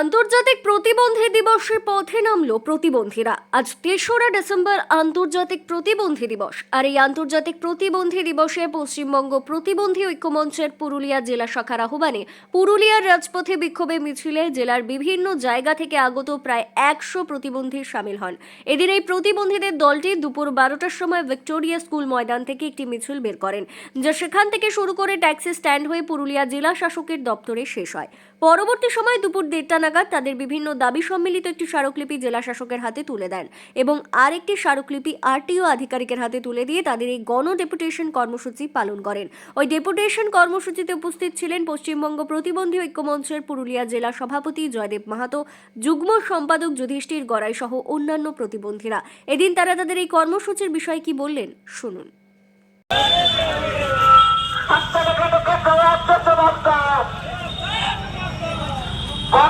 আন্তর্জাতিক প্রতিবন্ধী দিবসের পথে নামলো প্রতিবন্ধীরা। আজ তেসরা ডিসেম্বর আন্তর্জাতিক প্রতিবন্ধী দিবস। আর এই আন্তর্জাতিক প্রতিবন্ধী দিবসে পশ্চিমবঙ্গ প্রতিবন্ধী ঐক্যমঞ্চের পুরুলিয়া জেলা শাখার আহ্বানে পুরুলিয়ার রাজপথে বিক্ষোভে মিছিলে জেলার বিভিন্ন জায়গা থেকে আগত প্রায় একশো প্রতিবন্ধী সামিল হন। এদিন এই প্রতিবন্ধীদের দলটি দুপুর বারোটার সময় ভিক্টোরিয়া স্কুল ময়দান থেকে একটি মিছিল বের করেন, যা সেখান থেকে শুরু করে ট্যাক্সি স্ট্যান্ড হয়ে পুরুলিয়া জেলা শাসকের দপ্তরে শেষ হয়। পরবর্তী সময় দুপুর দেড়টা নাগাদ তাদের বিভিন্ন দাবি সম্মিলিত একটি স্মারকলিপি জেলা শাসকের হাতে তুলে দেন এবং আরেকটি স্মারকলিপি আরটিও আধিকারিকের হাতে তুলে দিয়ে তাদের এই গণ ডেপুটেশন কর্মসূচি পালন করেন। ওই ডেপুটেশন কর্মসূচিতে উপস্থিত ছিলেন পশ্চিমবঙ্গ প্রতিবন্ধী ঐক্যমঞ্চের পুরুলিয়া জেলা সভাপতি জয়দেব মাহাতো, যুগ্ম সম্পাদক যুধিষ্ঠির গড়াই সহ অন্যান্য প্রতিবন্ধীরা। এদিন তারা তাদের এই কর্মসূচির বিষয়ে কি বললেন, শুনুন।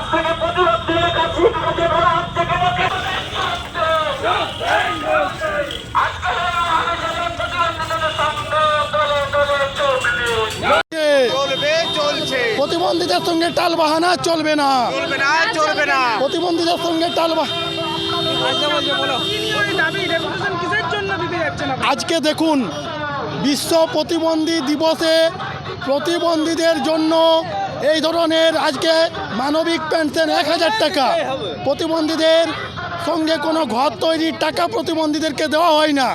থেকে কাছে হচ্ছে প্রতিবন্ধীদের সঙ্গে টাল বাহানা চলবে না। চলবে না প্রতিবন্ধীদের সঙ্গে টাল আজকে দেখুন বিশ্ব প্রতিবন্ধী দিবসে প্রতিবন্ধীদের জন্য এই ধরনের আজকে মানবিক পেনশন এক হাজার টাকা। প্রতিবন্ধীদের সঙ্গে কোনো ঘর তৈরির টাকা প্রতিবন্ধীদেরকে দেওয়া হয় না।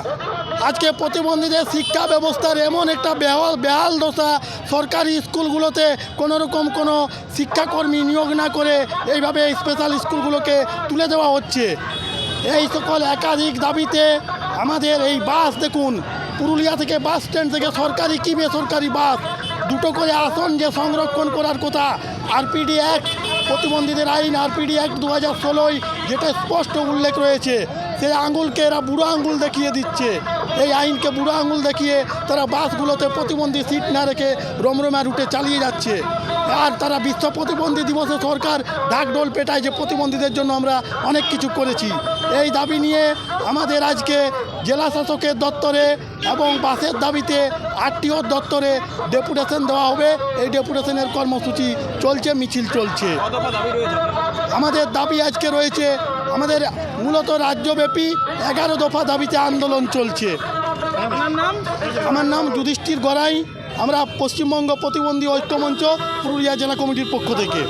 আজকে প্রতিবন্ধীদের শিক্ষা ব্যবস্থার এমন একটা বেহাল বেহাল দশা সরকারি স্কুলগুলোতে কোনো রকম কোনো শিক্ষাকর্মী নিয়োগ না করে এইভাবে স্পেশাল স্কুলগুলোকে তুলে দেওয়া হচ্ছে। এই সকল একাধিক দাবিতে আমাদের এই বাস দেখুন পুরুলিয়া থেকে বাস স্ট্যান্ড থেকে সরকারি কি বেসরকারি বাস? দুটো করে আসন যে সংরক্ষণ করার কথা। আরপিডি অ্যাক্ট প্রতিবন্ধীদের আইন আরপিডি অ্যাক্ট দু হাজার ষোলোয় যেটা স্পষ্ট উল্লেখ রয়েছে, সেই আঙুলকে এরা বুড়ো আঙুল দেখিয়ে দিচ্ছে। এই আইনকে বুড়ো আঙুল দেখিয়ে তারা বাসগুলোতে প্রতিবন্ধী সিট না রেখে রমরমা রুটে চালিয়ে যাচ্ছে। আর তারা বিশ্ব প্রতিবন্ধী দিবসে সরকার ঢাকঢোল পেটায় যে প্রতিবন্ধীদের জন্য আমরা অনেক কিছু করেছি। এই দাবি নিয়ে আমাদের আজকে জেলা শাসকের দপ্তরে এবং বাসের দাবিতে আরটিওর দপ্তরে ডেপুটেশন দেওয়া হবে। এই ডেপুটেশনের কর্মসূচি চলছে, মিছিল চলছে। আমাদের দাবি আজকে রয়েছে, আমাদের মূলত রাজ্যব্যাপী এগারো দফা দাবিতে আন্দোলন চলছে। আমার নাম যুধিষ্ঠির গড়াই। আমরা পশ্চিমবঙ্গ প্রতিবন্ধী ঐক্যমঞ্চ পুরুলিয়া জেলা কমিটির পক্ষ থেকে।